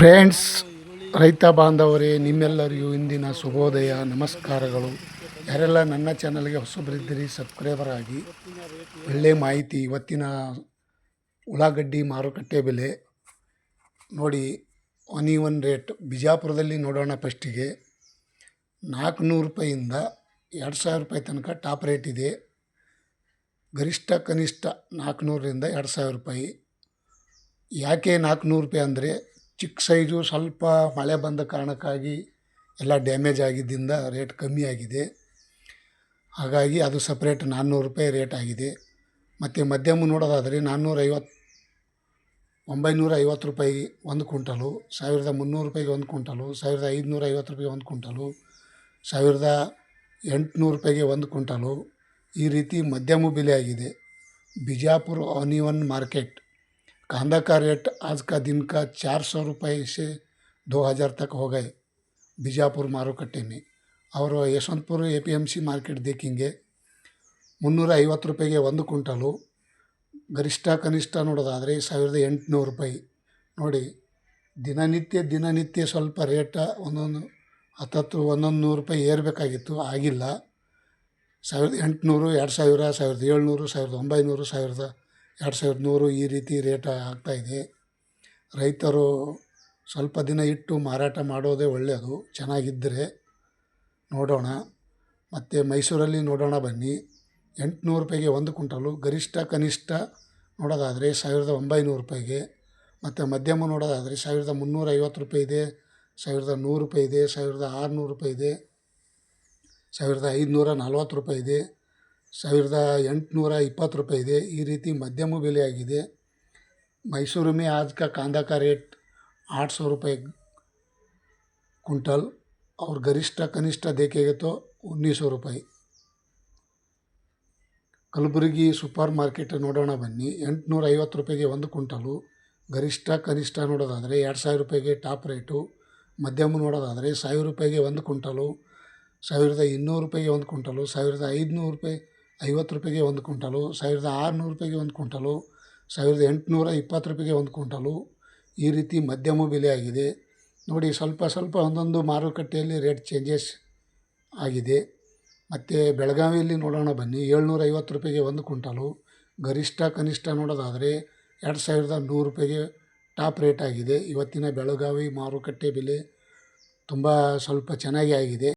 Friends, ರೈತ ಬಾಂಧವರೇ, ನಿಮ್ಮೆಲ್ಲರಿಗೂ ಇಂದಿನ ಶುಭೋದಯ, ನಮಸ್ಕಾರಗಳು. ಯಾರೆಲ್ಲ ನನ್ನ ಚಾನಲ್ಗೆ ಹೊಸಬರಿದ್ದೀರಿ, ಸಬ್ಸ್ಕ್ರೈಬರ್ ಆಗಿ. ಒಳ್ಳೆಯ ಮಾಹಿತಿ, ಇವತ್ತಿನ ಉಳ್ಳಾಗಡ್ಡಿ ಮಾರುಕಟ್ಟೆ ಬೆಲೆ. ನೋಡಿ ಒನ್ ಒನ್ ರೇಟ್, ಬಿಜಾಪುರದಲ್ಲಿ ನೋಡೋಣ ಫಸ್ಟಿಗೆ. ನಾಲ್ಕುನೂರು ರೂಪಾಯಿಂದ ಎರಡು ಸಾವಿರ ರೂಪಾಯಿ ತನಕ ಟಾಪ್ ರೇಟ್ ಇದೆ. ಗರಿಷ್ಠ, ಕನಿಷ್ಠ ನಾಲ್ಕುನೂರರಿಂದ ಎರಡು ಸಾವಿರ ರೂಪಾಯಿ. ಯಾಕೆ ನಾಲ್ಕುನೂರು ರೂಪಾಯಿ ಅಂದರೆ ಚಿಕ್ಕ ಸೈಜು ಸ್ವಲ್ಪ ಮಳೆ ಬಂದ ಕಾರಣಕ್ಕಾಗಿ ಎಲ್ಲ ಡ್ಯಾಮೇಜ್ ಆಗಿದ್ದರಿಂದ ರೇಟ್ ಕಮ್ಮಿ ಆಗಿದೆ. ಹಾಗಾಗಿ ಅದು ಸಪ್ರೇಟ್ ನಾನ್ನೂರು ರೂಪಾಯಿ ರೇಟ್ ಆಗಿದೆ. ಮತ್ತು ಮಧ್ಯಮ ನೋಡೋದಾದರೆ ನಾನ್ನೂರೈವತ್ತು ಒಂಬೈನೂರ ಐವತ್ತು ರೂಪಾಯಿ ಒಂದು ಕ್ವಿಂಟಲು, ಸಾವಿರದ ಮುನ್ನೂರು ರೂಪಾಯಿಗೆ ಒಂದು ಕ್ವಿಂಟಲು, ಸಾವಿರದ ಐದುನೂರ ಐವತ್ತು ರೂಪಾಯಿಗೆ ಒಂದು ಕ್ವಿಂಟಲು, ಸಾವಿರದ ಎಂಟುನೂರು ರೂಪಾಯಿಗೆ ಒಂದು ಕ್ವಿಂಟಲು ಈ ರೀತಿ ಮಧ್ಯಮ ಬೆಲೆ ಆಗಿದೆ. ಬಿಜಾಪುರ ಆನಿವನ್ ಮಾರ್ಕೆಟ್ कांदा का रेट आज का दिन का चार सौ रुपये से दो हज़ार तक हो गए बीजापुर मारुकट्टे में और Yeshwanthpur A P M C market देखेंगे ಮುನ್ನೂರ ಐವತ್ತು ರೂಪಾಯಿಗೆ ಒಂದು ಕ್ವಿಂಟಲು ಗರಿಷ್ಠ ಕನಿಷ್ಠ ನೋಡೋದಾದರೆ ಸಾವಿರದ ಎಂಟುನೂರು ರೂಪಾಯಿ ನೋಡಿ ದಿನನಿತ್ಯ ದಿನನಿತ್ಯ ಸ್ವಲ್ಪ ರೇಟ ಒಂದೊಂದು ಹತ್ತತ್ತು ಒಂದೊಂದು ನೂರು ರೂಪಾಯಿ ಏರಬೇಕಾಗಿತ್ತು ಆಗಿಲ್ಲ ಸಾವಿರದ ಎಂಟುನೂರು ಎರಡು ಸಾವಿರ ಸಾವಿರದ ಏಳ್ನೂರು ಸಾವಿರದ ಒಂಬೈನೂರು ಸಾವಿರದ ಎರಡು ಸಾವಿರದ ನೂರು ಈ ರೀತಿ ರೇಟ್ ಆಗ್ತಾಯಿದೆ ರೈತರು ಸ್ವಲ್ಪ ದಿನ ಇಟ್ಟು ಮಾರಾಟ ಮಾಡೋದೇ ಒಳ್ಳೆಯದು. ಚೆನ್ನಾಗಿದ್ದರೆ ನೋಡೋಣ. ಮತ್ತು ಮೈಸೂರಲ್ಲಿ ನೋಡೋಣ ಬನ್ನಿ. ಎಂಟುನೂರು ರೂಪಾಯಿಗೆ ಒಂದು ಕುಂಟಲು ಗರಿಷ್ಠ ಕನಿಷ್ಠ ನೋಡೋದಾದರೆ ಸಾವಿರದ ಒಂಬೈನೂರು ರೂಪಾಯಿಗೆ. ಮತ್ತು ಮಧ್ಯಮ ನೋಡೋದಾದರೆ ಸಾವಿರದ ಮುನ್ನೂರ ಐವತ್ತು ರೂಪಾಯಿ ಇದೆ, ಸಾವಿರದ ನೂರು ರೂಪಾಯಿ ಇದೆ, ಸಾವಿರದ ಆರುನೂರು ರೂಪಾಯಿ ಇದೆ, ಸಾವಿರದ ಐದುನೂರ ನಲ್ವತ್ತು ರೂಪಾಯಿ ಇದೆ. ಸಾವಿರದ ಎಂಟುನೂರ ಇಪ್ಪತ್ತು ರೂಪಾಯಿ ಇದೆ ಈ ರೀತಿ ಮಧ್ಯಮ ಬೆಲೆ ಆಗಿದೆ मैसूर में आज का कांदा का रेट आठ सौ रुपये कुंटल और गरिष्ठ कनिष्ठ देखेंगे तो उन्नीस सौ रुपये ಕಲಬುರಗಿ ಸೂಪರ್ ಮಾರ್ಕೆಟ್ ನೋಡೋಣ ಬನ್ನಿ ಎಂಟುನೂರ ಐವತ್ತು ರೂಪಾಯಿಗೆ ಒಂದು ಕ್ವಿಂಟಲು ಗರಿಷ್ಠ ಕನಿಷ್ಠ ನೋಡೋದಾದರೆ ಎರಡು ಸಾವಿರ ರೂಪಾಯಿಗೆ ಟಾಪ್ ರೇಟು ಮಧ್ಯಮ ನೋಡೋದಾದರೆ ಸಾವಿರ ರೂಪಾಯಿಗೆ ಒಂದು ಕ್ವಿಂಟಲು ಸಾವಿರದ ಇನ್ನೂರು ರೂಪಾಯಿಗೆ ಒಂದು ಕ್ವಿಂಟಲು ಸಾವಿರದ ಐದುನೂರು ರೂಪಾಯಿ ಐವತ್ತು ರೂಪಾಯಿಗೆ ಒಂದು ಕ್ವಿಂಟಲು, ಸಾವಿರದ ಆರುನೂರು ರೂಪಾಯಿಗೆ ಒಂದು ಕ್ವಿಂಟಲು, ಸಾವಿರದ ಎಂಟುನೂರ ಇಪ್ಪತ್ತು ರೂಪಾಯಿಗೆ ಒಂದು ಕ್ವಿಂಟಲು. ಈ ರೀತಿ ಮಧ್ಯಮ ಬೆಲೆ ಆಗಿದೆ. ನೋಡಿ, ಸ್ವಲ್ಪ ಸ್ವಲ್ಪ ಒಂದೊಂದು ಮಾರುಕಟ್ಟೆಯಲ್ಲಿ ರೇಟ್ ಚೇಂಜಸ್ ಆಗಿದೆ. ಮತ್ತು ಬೆಳಗಾವಿಯಲ್ಲಿ ನೋಡೋಣ ಬನ್ನಿ, ಏಳ್ನೂರ ಐವತ್ತು ರೂಪಾಯಿಗೆ ಒಂದು ಕ್ವಿಂಟಲು. ಗರಿಷ್ಠ ಕನಿಷ್ಠ ನೋಡೋದಾದರೆ ಎರಡು ಸಾವಿರದ ನೂರು ರೂಪಾಯಿಗೆ ಟಾಪ್ ರೇಟ್ ಆಗಿದೆ. ಇವತ್ತಿನ ಬೆಳಗಾವಿ ಮಾರುಕಟ್ಟೆ ಬೆಲೆ ತುಂಬ ಸ್ವಲ್ಪ ಚೆನ್ನಾಗಿ ಆಗಿದೆ.